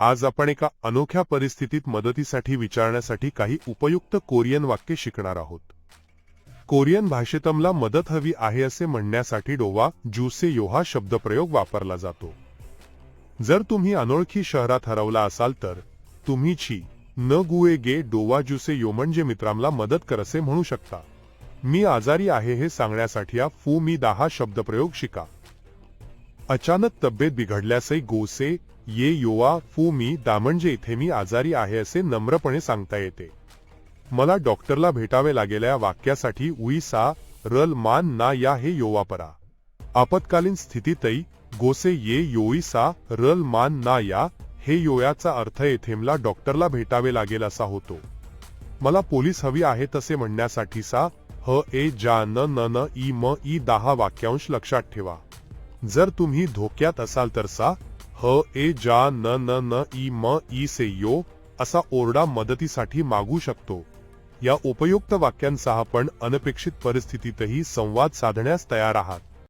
आज आपण एका अनोख्या परिस्थितीत मदतीसाठी विचारण्यासाठी काही उपयुक्त कोरियन वाक्य शिकणार आहोत. कोरियन भाषेतमला मदत हवी आहे असे म्हणण्यासाठी डोवा जुसे यो हा शब्दप्रयोग वापरला जातो. जर तुम्ही अनोळखी शहरात हरवला असाल तर तुम्ही छी न गुए गे डोवा जुसे यो म्हणजे मित्रांना मदत कर असे म्हणू शकता. मी आजारी आहे हे सांगण्यासाठी हा फू मी दहा शब्दप्रयोग शिका. अचानक तब्येत बिघडल्यासही गोसे ये योवा फू मी दामणजे इथे मी आजारी आहे असे नम्रपणे सांगता येते. मला डॉक्टरला भेटावे लागेल्या वाक्यासाठी उई सा रल मान ना या हे योवा परा. आपत्कालीन स्थितीतही गोसे ये योई सा रल मान ना या हे योयाचा अर्थ येथेमला डॉक्टरला भेटावे लागेल असा होतो. मला पोलीस हवी आहे तसे म्हणण्यासाठी सा ह ए जा न न न ई म ई दहा वाक्यांश लक्षात ठेवा. जर तुम्ही धोक्यात असाल तर सा ह ए जा न न न ई म ई से यो असा ओरडा मदतीसाठी मागू शकतो. या उपयुक्त वाक्यांसह आपण अनपेक्षित परिस्थितीतही संवाद साधण्यास तयार आहात.